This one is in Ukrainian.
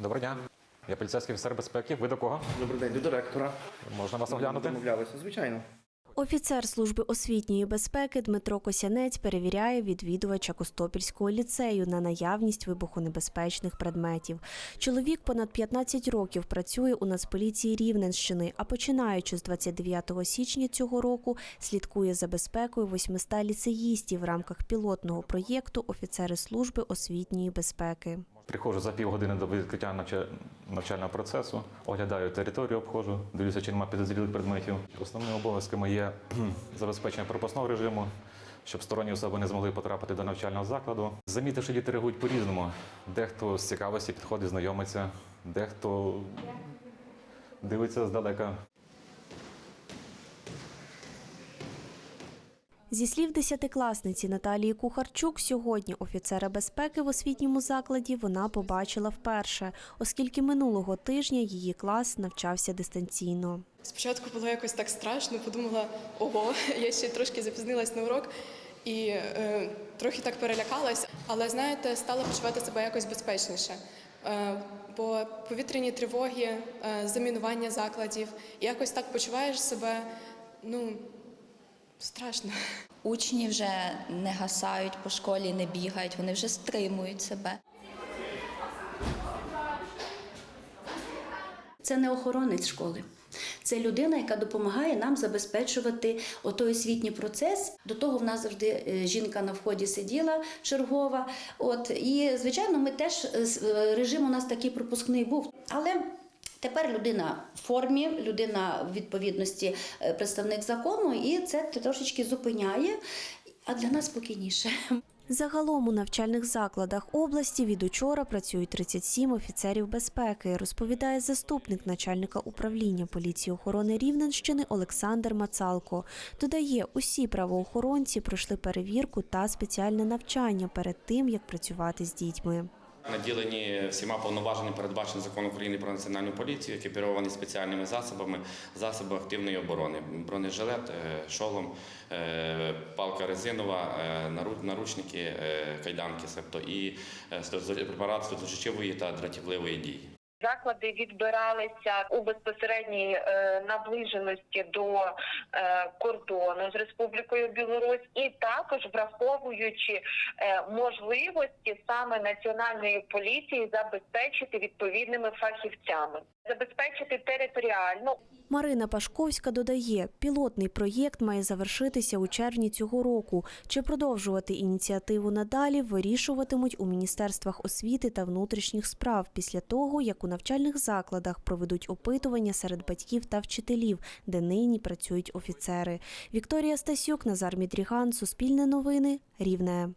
Доброго дня. Я поліцейський офіцер безпеки. Ви до кого? Добрий день, до директора. Можна вас оглянути? Домовлялися, звичайно. Офіцер служби освітньої безпеки Дмитро Косянець перевіряє відвідувача Костопільського ліцею на наявність вибухонебезпечних предметів. Чоловік понад 15 років працює у Нацполіції Рівненщини, а починаючи з 29 січня цього року слідкує за безпекою 800 ліцеїстів в рамках пілотного проєкту Офіцери служби освітньої безпеки. Приходжу за півгодини до відкриття навчального процесу, оглядаю територію, обходжу, дивлюся, чи немає підозрілих предметів. Основними обов'язками є забезпечення пропускного режиму, щоб сторонні особи не змогли потрапити до навчального закладу. Замітивши, діти реагують по-різному. Дехто з цікавості підходить, знайомиться, дехто дивиться здалека. Зі слів десятикласниці Наталії Кухарчук, сьогодні офіцера безпеки в освітньому закладі вона побачила вперше, оскільки минулого тижня її клас навчався дистанційно. Спочатку було якось так страшно, подумала, ого, я ще трошки запізнилась на урок і е, трохи так перелякалась, але знаєте, стала почувати себе якось безпечніше. Е, бо повітряні тривоги, е, замінування закладів, якось так почуваєш себе, ну, страшно. Учні вже не гасають по школі, не бігають, вони вже стримують себе. Це не охоронець школи. Це людина, яка допомагає нам забезпечувати отой освітній процес. До того в нас завжди е, жінка на вході сиділа чергова. От і звичайно, ми теж е, е, режим у нас такий пропускний був. Але тепер людина в формі, людина в відповідності е, представник закону, і це трошечки зупиняє. А для нас спокійніше. Загалом у навчальних закладах області від учора працюють 37 офіцерів безпеки, розповідає заступник начальника управління поліції охорони Рівненщини Олександр Мацалко. Додає, усі правоохоронці пройшли перевірку та спеціальне навчання перед тим, як працювати з дітьми. Наділені всіма повноваженнями, передбачені закон України про національну поліцію, які керовані спеціальними засобами, засоби активної оборони, бронежилет, е, шолом, е, палка резинова, е, наручники, е, кайданки, себто і е, препарат сльозочищивої та дратівливої дії. Заклади відбиралися у безпосередній е, наближеності до е, кордону з Республікою Білорусь, і також враховуючи е, можливості саме національної поліції забезпечити відповідними фахівцями, забезпечити територіально Марина Пашковська додає, пілотний проєкт має завершитися у червні цього року. Чи продовжувати ініціативу надалі вирішуватимуть у міністерствах освіти та внутрішніх справ після того, як у навчальних закладах проведуть опитування серед батьків та вчителів, де нині працюють офіцери. Вікторія Стасюк, Назар Мідріган, Суспільне новини, Рівне.